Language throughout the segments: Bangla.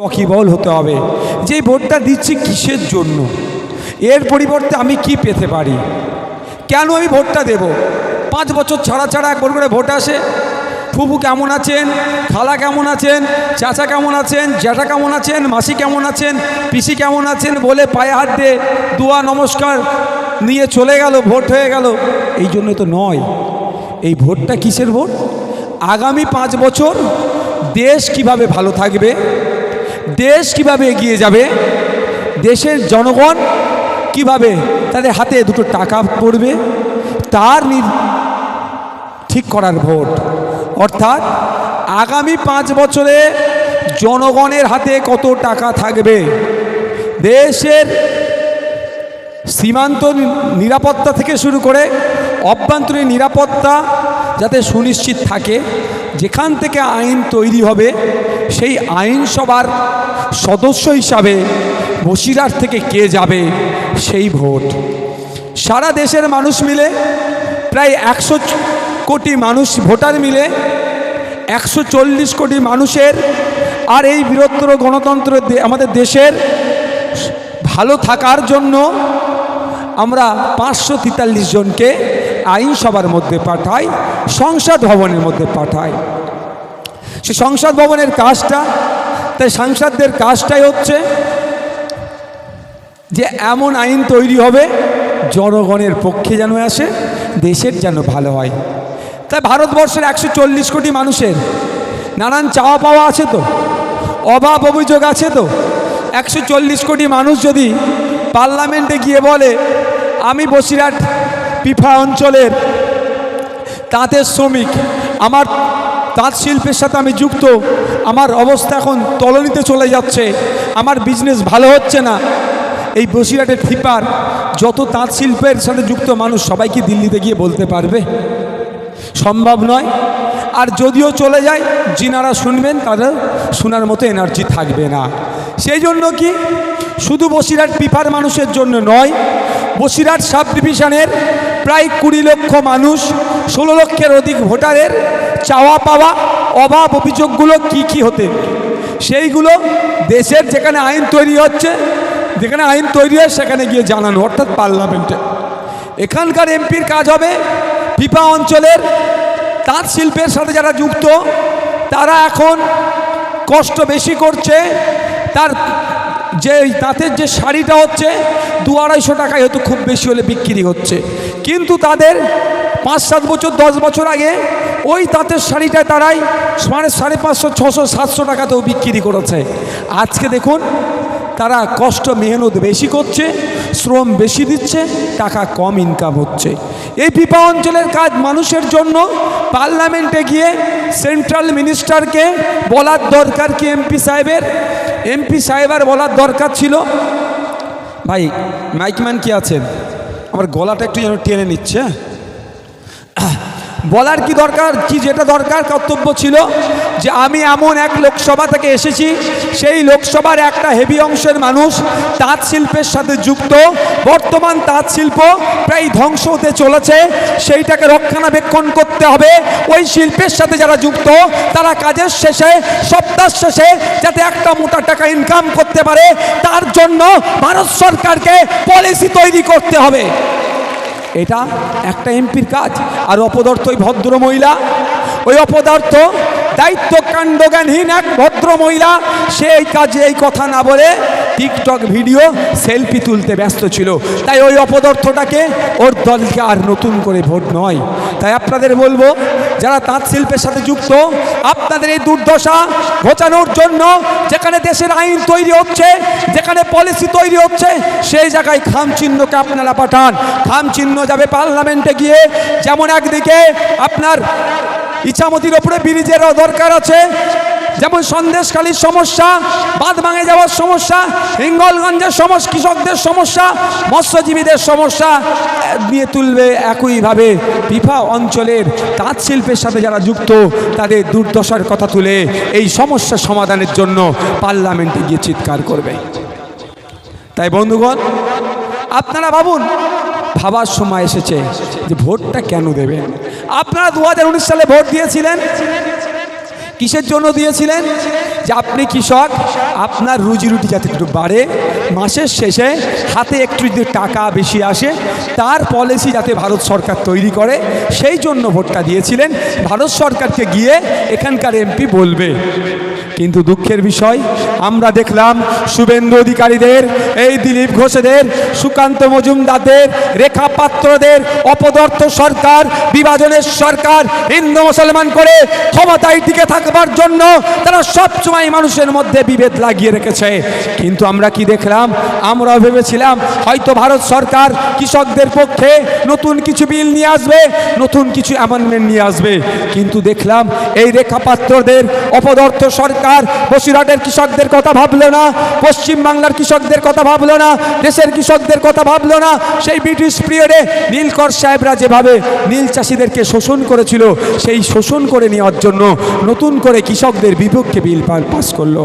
ওয়াকিবল হতে হবে। যে ভোটটা দিচ্ছি কিসের জন্য? এর পরিবর্তে আমি কি পেতে পারি? কেন আমি ভোটটা দেব? পাঁচ বছর ছাড়া ছাড়া একবার করে ভোট আসে। ফুফু কেমন আছেন? খালা কেমন আছেন? চাচা কেমন আছেন? জ্যাঠা কেমন আছেন? মাসি কেমন আছেন? পিসি কেমন আছেন? বলে পায়ে হাত দিয়ে দোয়া নমস্কার নিয়ে চলে গেল, ভোট হয়ে গেল। এই জন্য তো নয়। এই ভোটটা কিসের ভোট? আগামী পাঁচ বছর দেশ কীভাবে ভালো থাকবে? দেশ কীভাবে এগিয়ে যাবে? দেশের জনগণ কীভাবে তাদের হাতে দুটো টাকা পড়বে? তার ঠিক করার ভোট। অর্থাৎ আগামী পাঁচ বছরে জনগণের হাতে কত টাকা থাকবে? দেশের সীমান্ত নিরাপত্তা থেকে শুরু করে অভ্যন্তরীণ নিরাপত্তা যাতে সুনিশ্চিত থাকে, যেখান থেকে আইন তৈরি হবে সেই আইনসভার সদস্য হিসাবে বসিরহাট থেকে কে যাবে সেই ভোট। সারা দেশের মানুষ মিলে, প্রায় একশো কোটি মানুষ ভোটার মিলে, একশো চল্লিশ কোটি মানুষের আর এই বৃহত্তর গণতন্ত্র আমাদের দেশের ভালো থাকার জন্য আমরা পাঁচশো তেতাল্লিশ জনকে আইনসভার মধ্যে পাঠাই, সংসদ ভবনের মধ্যে পাঠাই। সে সংসদ ভবনের কাজটা, তাই সাংসদদের কাজটাই হচ্ছে যে এমন আইন তৈরি হবে, জনগণের পক্ষে যেন আসে, দেশের যেন ভালো হয়। তাই ভারতবর্ষের একশো চল্লিশ কোটি মানুষের নানান চাওয়া পাওয়া আছে তো, অভাব অভিযোগ আছে তো। একশো চল্লিশ কোটি মানুষ যদি পার্লামেন্টে গিয়ে বলে, আমি বসিরহাট পিফা অঞ্চলের তাঁতের শ্রমিক, আমার তাঁত শিল্পের সাথে আমি যুক্ত। আমার অবস্থা এখন তলনিতে চলে যাচ্ছে। আমার বিজনেস ভালো হচ্ছে না। এই বসিরহাটের ফিপার, যত তাঁত শিল্পের সাথে যুক্ত মানুষ সবাইকে দিল্লিতে গিয়ে বলতে পারবে। সম্ভব নয়। আর যদিও চলে যায়, যিনারা শুনবেন তাদের শোনার মতো এনার্জি থাকবে না। সেই জন্য কি? শুধু বসিরহাট পিফার মানুষের জন্য নয়, বসিরহাট সাব ডিভিশনের প্রায় কুড়ি লক্ষ মানুষ, ষোলো লক্ষের অধিক ভোটারের চাওয়া পাওয়া অভাব অভিযোগগুলো কি কি হতে সেইগুলো দেশের যেখানে আইন তৈরি হচ্ছে, যেখানে আইন তৈরি হয় সেখানে গিয়ে জানানো, অর্থাৎ পার্লামেন্টে। এখানকার এমপির কাজ হবে পিপা অঞ্চলের তাঁত শিল্পের সাথে যারা যুক্ত, তারা এখন কষ্ট বেশি করছে, তার যে তাঁতের যে শাড়িটা হচ্ছে, দু আড়াইশো টাকায় হয়তো খুব বেশি হলে বিক্রি হচ্ছে। কিন্তু তাদের পাঁচ, সাত বছর, দশ বছর আগে ওই তাঁতের শাড়িটা তারাই মানে সাড়ে পাঁচশো, ছশো, সাতশো টাকাতেও বিক্রি করেছে। আজকে দেখুন, তারা কষ্ট, মেহনত বেশি করছে, শ্রম বেশি দিচ্ছে, টাকা কম ইনকাম হচ্ছে। এই পিপা অঞ্চলের কাজ মানুষের জন্য, পার্লামেন্টে গিয়ে সেন্ট্রাল মিনিস্টারকে বলার দরকার কি এমপি সাহেবের? এমপি সাহেবের বলার দরকার ছিল। ভাই মাইকম্যান কি আছেন? আমার গলাটা একটু যেন টেনে নিচ্ছে? বলার কি দরকার? কি যেটা দরকার? কর্তব্য ছিল যে আমি এমন এক লোকসভা থেকে এসেছি, সেই লোকসভার একটা হেভি অংশের মানুষ তাঁত শিল্পের সাথে যুক্ত। বর্তমান তাঁত শিল্প প্রায় ধ্বংস হতে চলেছে। সেইটাকে রক্ষণাবেক্ষণ করতে হবে। ওই শিল্পের সাথে যারা যুক্ত, তারা কাজের শেষে সপ্তাহ শেষে যাতে একটা মোটা টাকা ইনকাম করতে পারে, তার জন্য ভারত সরকারকে পলিসি তৈরি করতে হবে। এটা একটা এমপির কাজ। আর অপদার্থ ওই ভদ্র মহিলা, ওই অপদার্থ দায়িত্ব কাণ্ডজ্ঞানহীন এক ভদ্র মহিলা, সে এই কাজে এই কথা না বলে টিকটক ভিডিও সেলফি তুলতে ব্যস্ত ছিল। তাই ওই অপদার্থটাকে ওর দলকে আর নতুন করে ভোট নয়। তাই আপনাদের বলব, যারা তাঁত শিল্পের সাথে যুক্ত, আপনাদের এই দুর্দশা ঘোচানোর জন্য যেখানে দেশের আইন তৈরি হচ্ছে, যেখানে পলিসি তৈরি হচ্ছে, সেই জায়গায় খাম চিহ্নকে আপনারা পাঠান। খাম চিহ্ন যাবে পার্লামেন্টে গিয়ে, যেমন একদিকে আপনার ইচ্ছামতির ওপরে ব্রিজেরও দরকার আছে যেমন সন্দেশখালীর সমস্যা বাঁধ ভাঙে যাওয়ার সমস্যা, হিঙ্গলগঞ্জের সমস্যা কৃষকদের সমস্যা, মৎস্যজীবীদের সমস্যা নিয়ে তুলবে একইভাবে পিফা অঞ্চলের তাঁত শিল্পের সাথে যারা যুক্ত, তাদের দুর্দশার কথা তুলে এই সমস্যা সমাধানের জন্য পার্লামেন্টে গিয়ে চিৎকার করবে। তাই বন্ধুগণ, আপনারা ভাবুন, ভাবার সময় এসেছে যে ভোটটা কেন দেবেন? আপনারা দু হাজার উনিশ সালে ভোট দিয়েছিলেন? কিসের জন্য দিয়েছিলেন? যে আপনি কৃষক, আপনার রুজি রুটি যাতে একটু বাড়ে, মাসের শেষে হাতে একটু যদি টাকা বেশি আসে, তার পলিসি যাতে ভারত সরকার তৈরি করে, সেই জন্য ভোটটা দিয়েছিলেন। ভারত সরকারকে গিয়ে এখানকার এমপি বলবে। কিন্তু দুঃখের বিষয়, আমরা দেখলাম শুভেন্দু অধিকারীদের, এই দিলীপ ঘোষেদের, সুকান্ত মজুমদারদের, রেখা পাত্রদের, অপদর্থ সরকার, বিভাজনের সরকার, হিন্দু মুসলমান করে ক্ষমতায় টিকে থাকবার জন্য তারা সবসময় মানুষের মধ্যে বিভেদ লাগিয়ে রেখেছে। কিন্তু আমরা কি দেখলাম? আমরা ভেবেছিলাম, হয়তো ভারত সরকার কৃষকদের পক্ষে নতুন কিছু বিল নিয়ে আসবে, নতুন কিছু অ্যামেন্ডমেন্ট নিয়ে আসবে। কিন্তু দেখলাম, এই রেখাপাত্রদের অপদর্থ সরকার বসিরহাটের কৃষকদের কথা ভাবলো না, পশ্চিম বাংলার কৃষকদের কথা ভাবলো না, দেশের কৃষকদের কথা ভাবলো না। সেই ব্রিটিশ পিরিয়ডে নীলকর সাহেবরা যেভাবে নীল চাষিদেরকে শোষণ করেছিল, সেই শোষণ করে নেওয়ার জন্য নতুন করে কৃষকদের বিপক্ষে বিল পাস করল।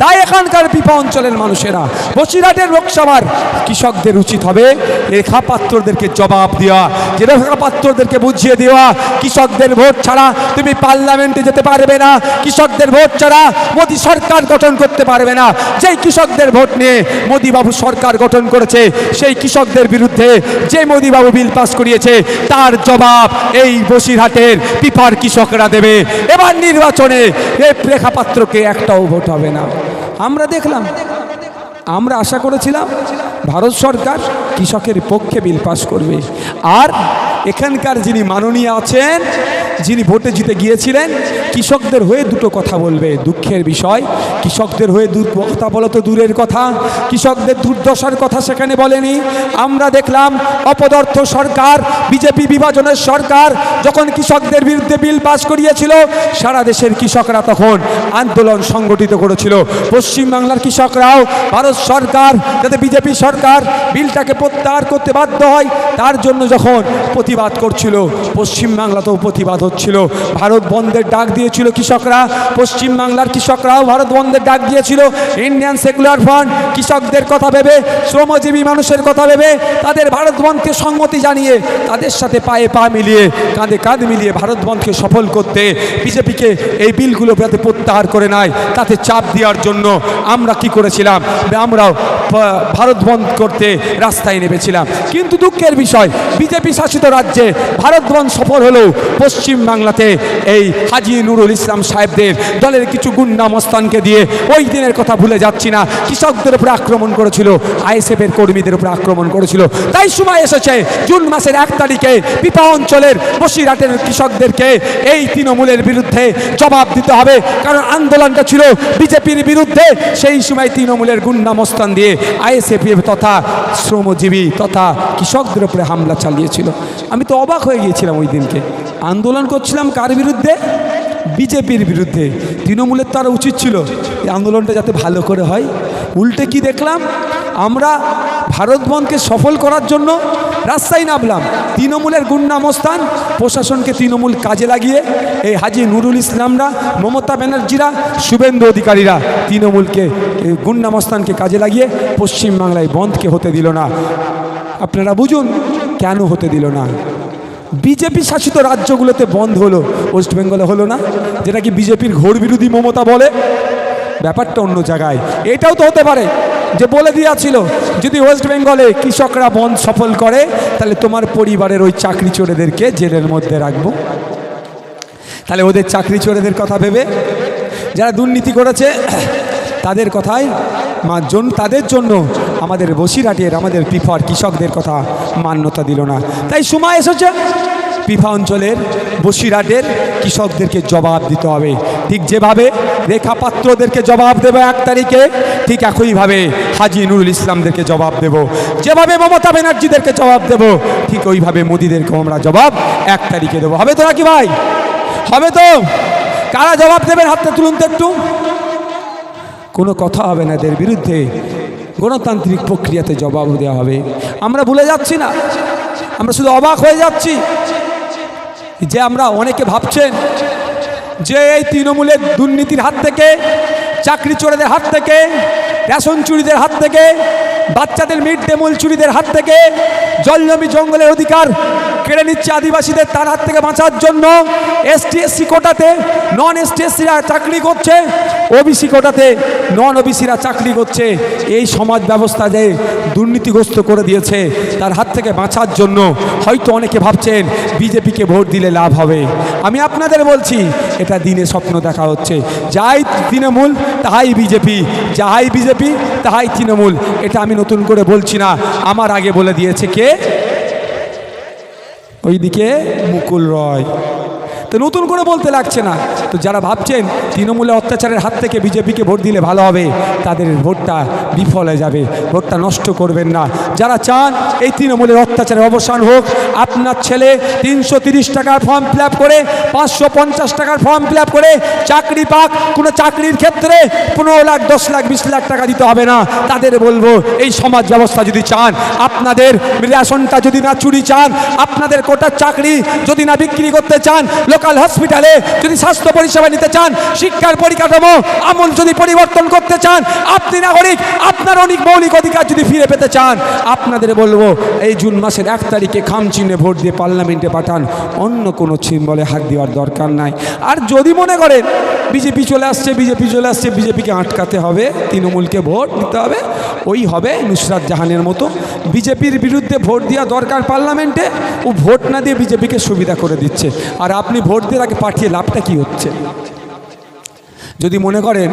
তাই এখানকার পিপা অঞ্চলের মানুষেরা, বসিরহাটের লোকসভার কৃষকদের উচিত হবে রেখা পাত্রদেরকে জবাব দেওয়া। যে রেখা পাত্রদেরকে বুঝিয়ে দেওয়া, কৃষকদের ভোট ছাড়া তুমি পার্লামেন্টে যেতে পারবে না। কৃষকদের ভোট ছাড়া মোদী সরকার গঠন করতে পারবে না। যেই কৃষকদের ভোট নিয়ে মোদীবাবু সরকার গঠন করেছে, সেই কৃষকদের বিরুদ্ধে যে মোদীবাবু বিল পাস করিয়েছে, তার জবাব এই বসিরহাটের পিপার কৃষকরা দেবে। এবার নির্বাচনে এই রেখাপাত্রকে একটাও ভোট হবে না। আমরা দেখলাম, আমরা আশা করেছিলাম ভারত সরকার কৃষকের পক্ষে বিল পাস করবে। আর এখানকার যিনি মাননীয় আছেন যিনি ভোটে জিতে গিয়েছিলেন, কৃষকদের হয়ে দুটো কথা বলবে, দুঃখের বিষয়। কৃষকদের হয়ে দু কথা বলো তো দূরের কথা। কৃষকদের দুর্দশার কথা সেখানে বলেনি। আমরা দেখলাম অপদার্থ সরকার, বিজেপি বিভাজনের সরকার, যখন কৃষকদের বিরুদ্ধে বিল পাস করিয়েছিল, সারা দেশের কৃষকরা তখন আন্দোলন সংগঠিত করেছিল। পশ্চিমবাংলার কৃষকরাও, ভারত সরকার, যাতে বিজেপি সরকার বিলটাকে প্রত্যাহার করতে বাধ্য হয়, তার জন্য যখন প্রতিবাদ করছিল পশ্চিমবাংলাতেও প্রতিবাদ হচ্ছিল ভারত বন্ধের ডাক দিয়েছিল কৃষকরা পশ্চিমবাংলার কৃষকরাও ভারত বন্ধের ডাক দিয়েছিল। ইন্ডিয়ান সেকুলার ফ্রন্ট কৃষকদের কথা ভেবে, শ্রমজীবী মানুষের কথা ভেবে, তাদের ভারত বন্ধকে জানিয়ে, তাদের সাথে পায়ে পা মিলিয়ে, কাঁধে কাঁধ মিলিয়ে ভারত বন্ধকে সফল করতে বিজেপিকে এই বিলগুলো যাতে প্রত্যাহার করে নেয়, তাতে চাপ দেওয়ার জন্য আমরা কি করেছিলাম? আমরাও ভারত বন্ধ করতে রাস্তায় নেমেছিলাম। কিন্তু দুঃখের বিষয়, বিজেপি শাসিত রাজ্যে ভারত বন্ধ সফল হলেও পশ্চিম বাংলাতে এই হাজি নুরুল ইসলাম সাহেবদের দলের কিছু গুন্ডা মস্তানকে দিয়ে ওই দিনের কথা ভুলে যাচ্ছি না। কৃষকদের উপরে আক্রমণ করেছিল, আইএসএফের কর্মীদের উপরে আক্রমণ করেছিল। তাই সময় এসেছে জুন মাসের এক তারিখে পিপা অঞ্চলের বসিরহাটের কৃষকদেরকে এই তৃণমূলের বিরুদ্ধে জবাব দিতে হবে। কারণ আন্দোলনটা ছিল বিজেপির বিরুদ্ধে, সেই সময় তৃণমূলের গুন্ডা মস্তান দিয়ে আইএসএফ তথা শ্রমজীবী তথা কৃষকদের উপরে হামলা চালিয়েছিল। আমি তো অবাক হয়ে গিয়েছিলাম ওই দিনকে। আন্দোলন করছিলাম কার বিরুদ্ধে? বিজেপির বিরুদ্ধে। তৃণমূলের তো উচিত ছিল এই আন্দোলনটা যাতে ভালো করে হয়। উল্টে কি দেখলাম? আমরা ভারত বন্ধকে সফল করার জন্য রাস্তায় নামলাম। তৃণমূলের গুন্ডামস্থান প্রশাসনকে তৃণমূল কাজে লাগিয়ে এই হাজি নুরুল ইসলামরা, মমতা ব্যানার্জিরা, শুভেন্দু অধিকারীরা তৃণমূলকে গুন্ডামস্থানকে কাজে লাগিয়ে পশ্চিমবাংলায় বন্ধকে হতে দিল না। আপনারা বুঝুন কেন হতে দিল না। বিজেপি শাসিত রাজ্যগুলোতে বন্ধ হলো, ওয়েস্ট বেঙ্গলে হলো না, যেটা কি বিজেপির ঘোর বিরোধী মমতা বলে? ব্যাপারটা অন্য জায়গায়। এটাও তো হতে পারে। যে বলে দিয়েছিল, যদি ওয়েস্ট বেঙ্গলে কৃষকরা বন্ধ সফল করে, তাহলে তোমার পরিবারের ওই চাকরি চোরেদেরকে জেলের মধ্যে রাখব। তাহলে ওদের চাকরি চোরেদের কথা ভেবে, যারা দুর্নীতি করেছে, তাদের কথাই জন তাদের জন্য আমাদের বসিরহাটের আমাদের পিফার কৃষকদের কথা মান্যতা দিল না। তাই সময় এসেছে। পিফা অঞ্চলের বসিরহাটের কৃষকদেরকে জবাব দিতে হবে। ঠিক যেভাবে রেখাপাত্রদেরকে জবাব দেবো এক তারিখে, ঠিক একইভাবে হাজি নুরুল ইসলামদেরকে জবাব দেব। যেভাবে মমতা ব্যানার্জিদেরকে জবাব দেব, ঠিক ওইভাবে মোদিদেরকেও আমরা জবাব এক তারিখে দেবো। হবে তো নাকি ভাই? হবে তো? কারা জবাব দেবেন হাতটা তুলুন তো একটু। কোনো কথা হবে না এদের বিরুদ্ধে। গণতান্ত্রিক প্রক্রিয়াতে জবাব দেওয়া হবে। আমরা ভুলে যাচ্ছি না। আমরা শুধু অবাক হয়ে যাচ্ছি যে আমরা অনেকে ভাবছেন যে এই তৃণমূলের দুর্নীতির হাত থেকে, চাকরি চোরেদের হাত থেকে, রেশন চুরিদের হাত থেকে, বাচ্চাদের মিড ডে মিল চুরিদের হাত থেকে, জলজমি জঙ্গলের অধিকার কেড়ে নিচ্ছে আদিবাসীদের তার হাত থেকে বাঁচার জন্য। এসটি এসসি কোটাতে নন এসটি এসসিরা চাকরি করছে। ওবিসি কোটাতে নন ওবিসিরা চাকরি করছে। এই সমাজ ব্যবস্থা যে দুর্নীতিগ্রস্ত করে দিয়েছে তার হাত থেকে বাঁচার জন্য হয়তো অনেকে ভাবছেন বিজেপিকে ভোট দিলে লাভ হবে। আমি আপনাদের বলছি, এটা দিনে স্বপ্ন দেখা হচ্ছে। যাই তৃণমূল, তাহাই বিজেপি। যাহাই বিজেপি, তাহাই তৃণমূল। এটা আমি নতুন করে বলছি না। আমার আগে বলে দিয়েছে কে? ওইদিকে মুকুল রয়। তো নতুন করে বলতে লাগছে না। তো যারা ভাবছেন তৃণমূলের অত্যাচারের হাত থেকে বিজেপিকে ভোট দিলে ভালো হবে, তাদের ভোটটা বিফল যাবে। ভোটটা নষ্ট করবেন না। যারা চান এই তৃণমূলের অত্যাচারের অবসান হোক আপনার ছেলে তিনশো টাকার ফর্ম ফিল করে, পাঁচশো পঞ্চাশ টাকার ফর্ম ফিল করে, চাকরি পাক, কোনো চাকরির ক্ষেত্রে পনেরো লাখ, দশ লাখ, বিশ লাখ টাকা দিতে হবে না। তাদের বলব, এই সমাজ ব্যবস্থা যদি চান, আপনাদের রেশনটা যদি না চুরি চান, আপনাদের কোটার চাকরি যদি না বিক্রি করতে চান লোকাল হসপিটালে যদি স্বাস্থ্য পরিষেবা নিতে চান, শিক্ষার পরিকাঠামো আমল যদি পরিবর্তন করতে চান, আপনি নাগরিক, আপনার অনেক মৌলিক অধিকার যদি ফিরে পেতে চান, আপনাদের বলব, এই জুন মাসের এক তারিখে খাম চিহ্নে ভোট দিয়ে পার্লামেন্টে পাঠান, অন্য কোনো বলে হাত দেওয়ার দরকার নাই। আর যদি মনে করেন বিজেপি চলে আসছে, বিজেপি চলে আসছে, বিজেপিকে আটকাতে হবে, তৃণমূলকে ভোট দিতে হবে, ওই হবে নুসরাত জাহানের মতো। বিজেপির বিরুদ্ধে ভোট দেওয়া দরকার পার্লামেন্টে, ও ভোট না দিয়ে বিজেপিকে সুবিধা করে দিচ্ছে। আর আপনি ভোট দিয়ে তাকে পাঠিয়ে লাভটা কি হচ্ছে? যদি মনে করেন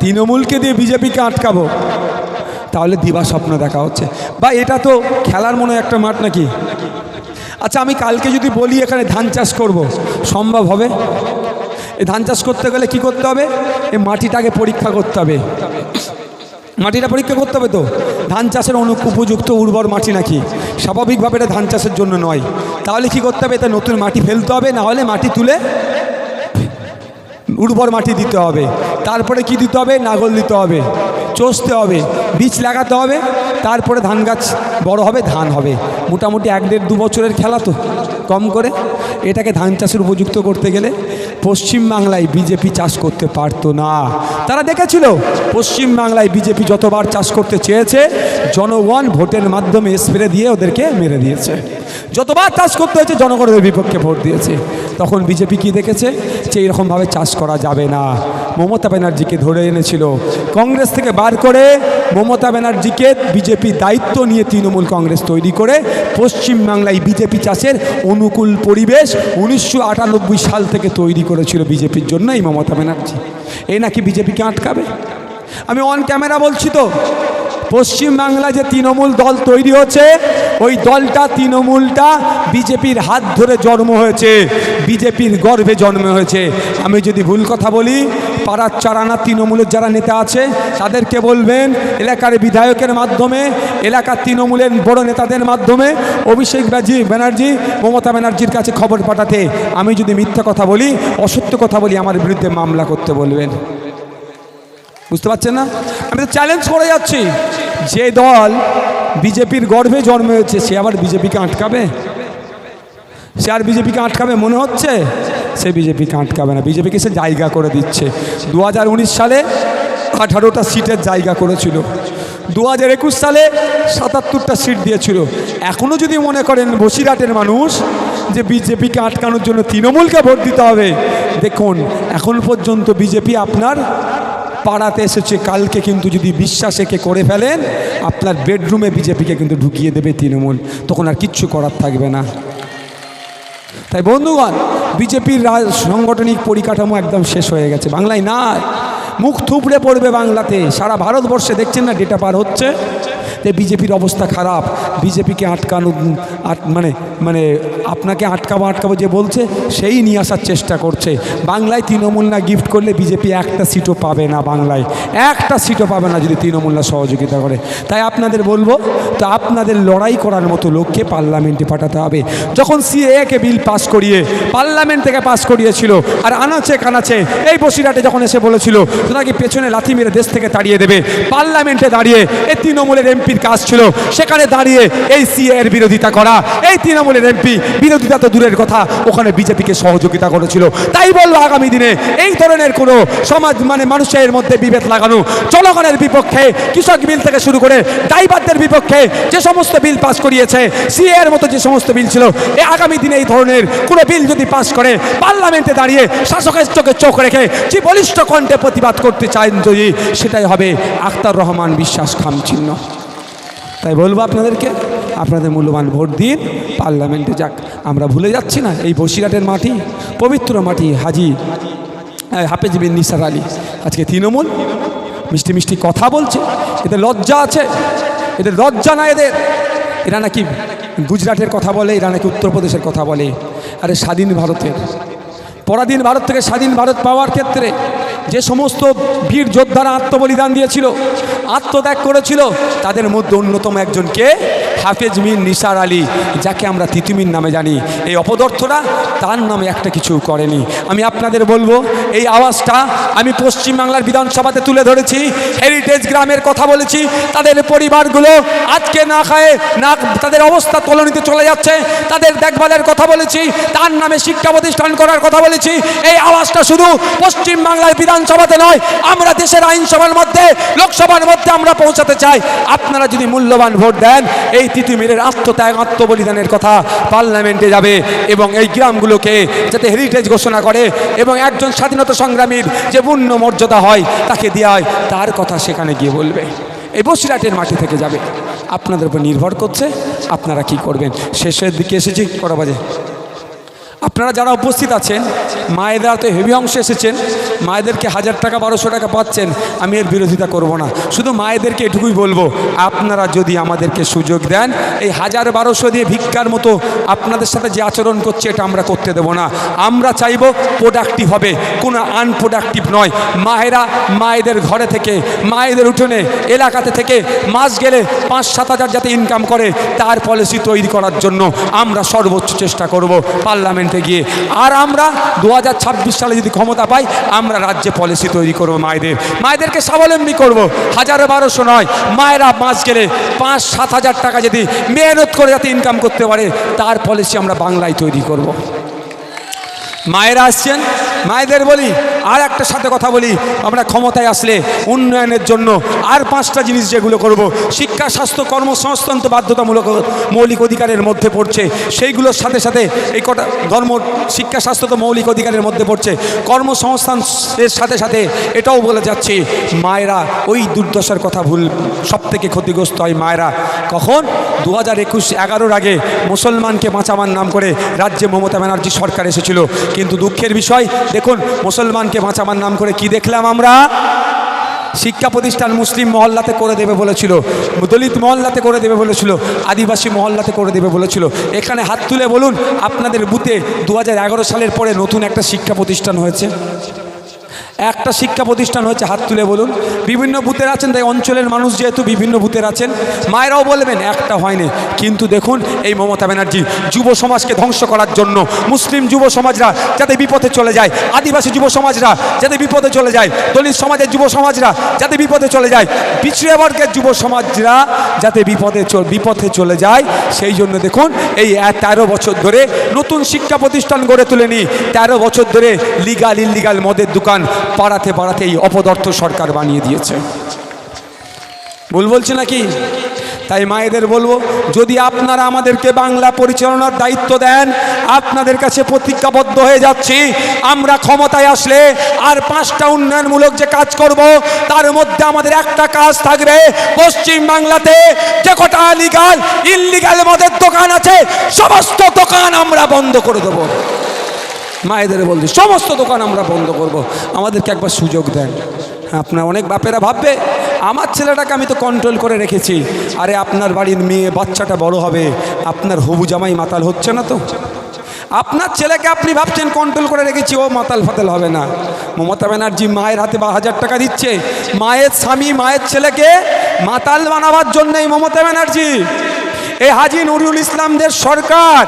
তৃণমূলকে দিয়ে বিজেপিকে আটকাবো, তাহলে দিবা স্বপ্ন দেখা হচ্ছে। বা এটা তো খেলার মনে একটা মাঠ নাকি? আচ্ছা আমি কালকে যদি বলি এখানে ধান চাষ করব, সম্ভব হবে? এই ধান চাষ করতে গেলে কি করতে হবে? এই মাটিটাকে পরীক্ষা করতে হবে। মাটিটা পরীক্ষা করতে হবে তো? ধান চাষের অনু উপযুক্ত উর্বর মাটি নাকি? স্বাভাবিকভাবে এটা ধান চাষের জন্য নয়। তাহলে কি করতে হবে? এটা নতুন মাটি ফেলতে হবে, না হলে মাটি তুলে উর্বর মাটি দিতে হবে। তারপরে কি দিতে হবে? নাগল দিতে হবে। চষতে হবে। বীজ লাগাতে হবে। তারপরে ধান গাছ বড় হবে, ধান হবে। মোটামুটি এক দেড় দু বছরের খেলা তো, কম করে। এটাকে ধান চাষের উপযুক্ত করতে গেলে পশ্চিমবাংলায় বিজেপি চাষ করতে পারতো না। তারা দেখেছিল পশ্চিমবাংলায় বিজেপি যতবার চাষ করতে চেয়েছে, জনগণ ভোটের মাধ্যমে স্প্রে দিয়ে ওদেরকে মেরে দিয়েছে। যতবার চাষ করতে হয়েছে জনগণের বিপক্ষে ভোট দিয়েছে। তখন বিজেপি কি দেখেছে? যে এরকমভাবে চাষ করা যাবে না। মমতা ব্যানার্জিকে ধরে এনেছিল। কংগ্রেস থেকে বার করে মমতা ব্যানার্জিকে বিজেপি দায়িত্ব নিয়ে তৃণমূল কংগ্রেস তৈরি করে পশ্চিমবাংলায় বিজেপি চাষের অনুকূল পরিবেশ উনিশশো আটানব্বই সাল থেকে তৈরি করেছিল বিজেপির জন্য এই মমতা ব্যানার্জি। এই নাকি বিজেপিকে আটকাবে? আমি অন ক্যামেরা বলছি তো পশ্চিমবাংলা যে তৃণমূল দল তৈরি হচ্ছে, ওই দলটা তৃণমূলটা বিজেপির হাত ধরে জন্ম হয়েছে, বিজেপির গর্ভে জন্ম হয়েছে। আমি যদি ভুল কথা বলি, পাড়ার চারানা তৃণমূলের যারা নেতা আছে, তাদেরকে বলবেন, এলাকার বিধায়কের মাধ্যমে, এলাকার তৃণমূলের বড় নেতাদের মাধ্যমে অভিষেক ব্যাজি ব্যানার্জি, মমতা ব্যানার্জির কাছে খবর পাঠাতে। আমি যদি মিথ্যা কথা বলি, অসত্য কথা বলি, আমার বিরুদ্ধে মামলা করতে বলবেন। বুঝতে পারছেন না? আমি তো চ্যালেঞ্জ করে যাচ্ছি। যে দল বিজেপির গর্ভে জন্ম হয়েছে, সে আবার বিজেপিকে আটকাবে? সে আর বিজেপিকে আটকাবে মনে হচ্ছে? সে বিজেপিকে আটকাবে না। বিজেপিকে সে জায়গা করে দিচ্ছে। দু হাজার উনিশ সালে আঠারোটা সিটের জায়গা করেছিল। দু হাজার একুশ সালে সাতাত্তরটা সিট দিয়েছিল। এখনও যদি মনে করেন বসিরহাটের মানুষ, যে বিজেপিকে আটকানোর জন্য তৃণমূলকে ভোট দিতে হবে, দেখুন, এখন পর্যন্ত বিজেপি আপনার পাড়াতে এসেছে, কালকে কিন্তু যদি বিশ্বাস একে করে ফেলেন, আপনার বেডরুমে বিজেপিকে কিন্তু ঢুকিয়ে দেবে তৃণমূল। তখন আর কিচ্ছু করার থাকবে না। তাই বন্ধুগণ, বিজেপির রাজ- সাংগঠনিক পরিকাঠামো একদম শেষ হয়ে গেছে, বাংলায় না মুখ থুবড়ে পড়বে বাংলাতে। সারা ভারতবর্ষে দেখছেন না, ডেটা পার হচ্ছে। যে বিজেপির অবস্থা খারাপ। বিজেপিকে আটকানো মানে মানে আপনাকে আটকাবো আটকাবো যে বলছে, সেই নিয়ে আসার চেষ্টা করছে। বাংলায় তৃণমূল না গিফট করলে বিজেপি একটা সিটও পাবে না বাংলায়। একটা সিটও পাবে না যদি তৃণমূল না সহযোগিতা করে। তাই আপনাদের বলব, তো আপনাদের লড়াই করার মতো লোককে পার্লামেন্টে পাঠাতে হবে। যখন সিএকে বিল পাস করিয়ে, পার্লামেন্ট থেকে পাস করিয়েছিল, আর আনাচে কানাচে, এই বসিরহাটে যখন এসে বলেছিল নাকি পেছনে লাথি মেরে দেশ থেকে তাড়িয়ে দেবে, পার্লামেন্টে দাঁড়িয়ে এই তৃণমূলের এমপির এমপির কাজ ছিল, সেখানে দাঁড়িয়ে এই সিএ এর বিরোধিতা করা, এই তৃণমূলের এমপি বিরোধিতা তো দূরের কথা, ওখানে বিজেপিকে সহযোগিতা করেছিল। তাই বলব আগামী দিনে এই ধরনের কোনো সমাজ মানে মানুষের মধ্যে বিভেদ লাগানো, জনগণের বিপক্ষে, কৃষক বিল থেকে শুরু করে ড্রাইভারদের বিপক্ষে যে সমস্ত বিল পাস করিয়েছে সিএ এর মতো যে সমস্ত বিল ছিল, এ আগামী দিনে এই ধরনের কোনো বিল যদি পাস করে, পার্লামেন্টে দাঁড়িয়ে শাসকের চোখে চোখ রেখে যে বলিষ্ঠ কণ্ঠে প্রতিবাদ করতে চান যদি, সেটাই হবে আখতার রহমান বিশ্বাস খাম চিহ্ন তাই বলব আপনাদেরকে, আপনাদের মূল্যবান ভোট দিন, পার্লামেন্টে যাক। আমরা ভুলে যাচ্ছি না, এই বসিরহাটের মাটি, পবিত্র মাটি, হাজি হাফেজ বিন নিসার আলী। আজকে তৃণমূল, মিষ্টি মিষ্টি কথা বলছে, এদের লজ্জা আছে, এদের লজ্জা না এদের। এরা নাকি গুজরাটের কথা বলে, এরা নাকি উত্তরপ্রদেশের কথা বলে। আরে স্বাধীন ভারতের, পরাধীন ভারত থেকে স্বাধীন ভারত পাওয়ার ক্ষেত্রে যে সমস্ত বীর যোদ্ধারা আত্মবলিদান দিয়েছিল, আত্মত্যাগ করেছিল, তাদের মধ্যে অন্যতম একজনকে হাফেজ মিন নিসার আলী, যাকে আমরা তিতুমিন নামে জানি। এই অপদর্থরা তার নামে একটা কিছু করেনি। আমি আপনাদের বলব, এই আওয়াজটা আমি পশ্চিমবাংলার বিধানসভাতে তুলে ধরেছি হেরিটেজ গ্রামের কথা বলেছি, তাদের পরিবারগুলো আজকে না খায়, না, তাদের অবস্থা তলনিতে চলে যাচ্ছে, তাদের দেখভালের কথা বলেছি, তার নামে শিক্ষা প্রতিষ্ঠান করার কথা বলেছি, এই আওয়াজটা শুধু পশ্চিমবাংলার বিধানসভাতে নয়, আমরা দেশের আইনসভার মধ্যে, লোকসভার মধ্যে আমরা পৌঁছাতে চাই। আপনারা যদি মূল্যবান ভোট দেন, এই তিতুমিরের আত্মত্যাগ, আত্মবলিদানের কথা পার্লামেন্টে যাবে এবং এই গ্রামগুলোকে যাতে হেরিটেজ ঘোষণা করে এবং একজন স্বাধীনতা সংগ্রামীর যে পূর্ণ মর্যাদা হয়, তাকে দেওয়া হয় তার কথা সেখানে গিয়ে বলবে। এই বসিরাটের মাটি থেকে যাবে। আপনাদের উপর নির্ভর করছে, আপনারা কি করবেন? শেষের দিকে এসেছি কটা বাজে আপনারা যারা উপস্থিত আছেন মায়েদের তো হেভি অংশ এসেছেন, মায়েদেরকে হাজার টাকা, বারোশো টাকা পাচ্ছেন, আমি এর বিরোধিতা করব না। শুধু মায়েদেরকে এটুকুই বলব, আপনারা যদি আমাদেরকে সুযোগ দেন, এই হাজার বারোশো দিয়ে ভিক্ষার মতো আপনাদের সাথে যে আচরণ করছে, এটা আমরা করতে দেবো না। আমরা চাইব প্রোডাক্টিভ হবে, কোনো আনপ্রোডাক্টিভ নয়। মায়েরা মায়েদের ঘরে থেকে, মায়েদের উঠোনে, এলাকাতে থেকে, মাস গেলে পাঁচ, সাত হাজার যাতে ইনকাম করে, তার পলিসি তৈরি করার জন্য আমরা সর্বোচ্চ চেষ্টা করব পার্লামেন্টে গিয়ে। আর আমরা দু হাজার ছাব্বিশ সালে যদি ক্ষমতা পাই, আমরা রাজ্যে পলিসি তৈরি করব মায়েদের। মায়েদেরকে স্বাবলম্বী করব। হাজার বারোশো নয়, মায়েরা মাস গেলে পাঁচ, সাত হাজার টাকা যদি মেহনত করে যাতে ইনকাম করতে পারে, তার পলিসি আমরা বাংলায় তৈরি করব। মায়েরা আসছেন মায়েদের বলি, আর একটা সাথে কথা বলি, আমরা ক্ষমতায় আসলে উন্নয়নের জন্য আর পাঁচটা জিনিস যেগুলো করব। শিক্ষা, স্বাস্থ্য কর্মসংস্থান তো বাধ্যতামূলক মৌলিক অধিকারের মধ্যে পড়ছে, সেইগুলোর সাথে সাথে এই কটা ধর্ম, শিক্ষা, স্বাস্থ্য তো মৌলিক অধিকারের মধ্যে পড়ছে। কর্মসংস্থান এর সাথে সাথে এটাও বলে যাচ্ছে, মায়েরা ওই দুর্দশার কথা ভুল সব থেকে ক্ষতিগ্রস্ত হয় মায়েরা। কখন? দু হাজার একুশ এগারোর আগে মুসলমানকে বাঁচাবার নাম করে রাজ্যে মমতা ব্যানার্জি সরকার এসেছিল। কিন্তু দুঃখের বিষয় দেখুন, মুসলমানকে বাঁচাবার নাম করে কি দেখলাম আমরা? শিক্ষা প্রতিষ্ঠান মুসলিম মহল্লাতে করে দেবে বলেছিল, দলিত মহল্লাতে করে দেবে বলেছিল, আদিবাসী মহল্লাতে করে দেবে বলেছিল। এখানে হাত তুলে বলুন, আপনাদের বুথে দু হাজার এগারো সালের পরে নতুন একটা শিক্ষা প্রতিষ্ঠান হয়েছে? একটা শিক্ষা প্রতিষ্ঠান হচ্ছে হাত তুলে বলুন। বিভিন্ন বুথের আছেন, তাই অঞ্চলের মানুষ যেহেতু বিভিন্ন বুথের আছেন, মায়েরাও বলবেন, একটা হয়নি। কিন্তু দেখুন, এই মমতা ব্যানার্জি যুব সমাজকে ধ্বংস করার জন্য, মুসলিম যুব সমাজরা যাতে বিপথে চলে যায়, আদিবাসী যুব সমাজরা যাতে বিপদে চলে যায়, দলিত সমাজের যুব সমাজরা যাতে বিপদে চলে যায় পিছিয়ে বর্গের যুব সমাজরা যাতে বিপদে বিপথে চলে যায়, সেই জন্য দেখুন, এই তেরো বছর ধরে নতুন শিক্ষা প্রতিষ্ঠান গড়ে তুলেনি। তেরো বছর ধরে লিগাল ইলিগাল মদের দোকান পাড়াতে পাড়াতে এই অপদার্থ সরকার বানিয়ে দিয়েছে। ভুল বলছে নাকি? তাই মায়েদের বলব, যদি আপনারা আমাদেরকে বাংলা পরিচালনার দায়িত্ব দেন, আপনাদের কাছে প্রতিজ্ঞাবদ্ধ হয়ে যাচ্ছি, আমরা ক্ষমতায় আসলে আর পাঁচটা উন্নয়নমূলক যে কাজ করব, তার মধ্যে আমাদের একটা কাজ থাকবে, পশ্চিম বাংলাতে যে কটা লিগাল ইললিগাল মদের দোকান আছে, সমস্ত দোকান আমরা বন্ধ করে দেবো। মায়েদের বলছি, সমস্ত দোকান আমরা বন্ধ করব। আমাদেরকে একবার সুযোগ দেন। আপনার অনেক বাপেরা ভাববে, আমার ছেলেটাকে আমি তো কন্ট্রোল করে রেখেছি। আরে আপনার বাড়ির মেয়ে, বাচ্চাটা বড় হবে, আপনার হবু জামাই মাতাল হচ্ছে না তো? আপনার ছেলেকে আপনি ভাবছেন কন্ট্রোল করে রেখেছি, ও মাতাল ফাতাল হবে না। মমতা ব্যানার্জি মায়ের হাতে বা হাজার টাকা দিচ্ছে। মায়ের স্বামী, মায়ের ছেলেকে মাতাল বানাবার জন্যই মমতা ব্যানার্জি এই হাজি নুরুল ইসলামদের সরকার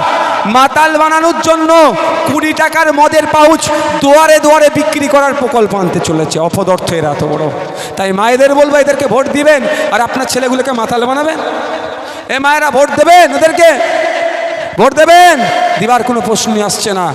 মাতাল বানানোর জন্য কুড়ি টাকার মদের পাউচ দুয়ারে দুয়ারে বিক্রি করার প্রকল্প আনতে চলেছে। অপদর্থ এরা এত বড়। তাই মায়েদের বলব, এদেরকে ভোট দিবেন আর আপনার ছেলেগুলোকে মাতাল বানাবেন। এ মায়েরা ভোট দেবেন, ওদেরকে ভোট দেবেন। দিবার কোনো প্রশ্নই আসছে না।